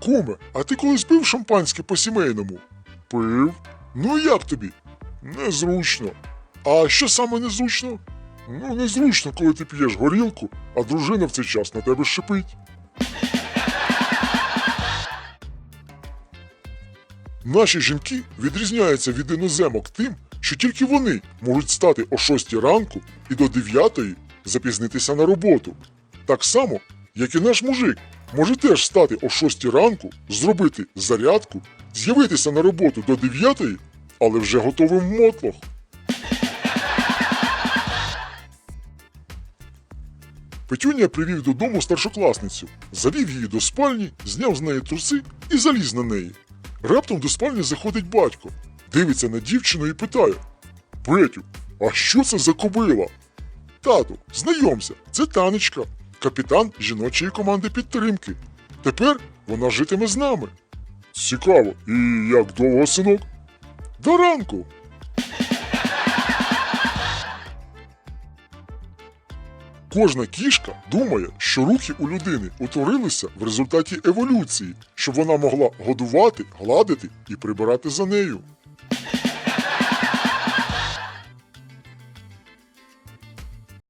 Куме, а ти колись пив шампанське по сімейному? Пив. Ну як тобі? Незручно. А що саме незручно? Ну, незручно, коли ти п'єш горілку, а дружина в цей час на тебе шипить. Наші жінки відрізняються від іноземок тим, що тільки вони можуть стати о 6 ранку і до 9 запізнитися на роботу. Так само, як і наш мужик може теж стати о 6 ранку, зробити зарядку, з'явитися на роботу до 9, але вже готовим мотлох. Петюня привів додому старшокласницю, завів її до спальні, зняв з неї труси і заліз на неї. Раптом до спальні заходить батько, дивиться на дівчину і питає: Петю, а що це за кобила? Тату, знайомся, це танечка, капітан жіночої команди підтримки. Тепер вона житиме з нами. Цікаво, і як довго, синок? До ранку. Кожна кішка думає, що рухи у людини утворилися в результаті еволюції, щоб вона могла годувати, гладити і прибирати за нею.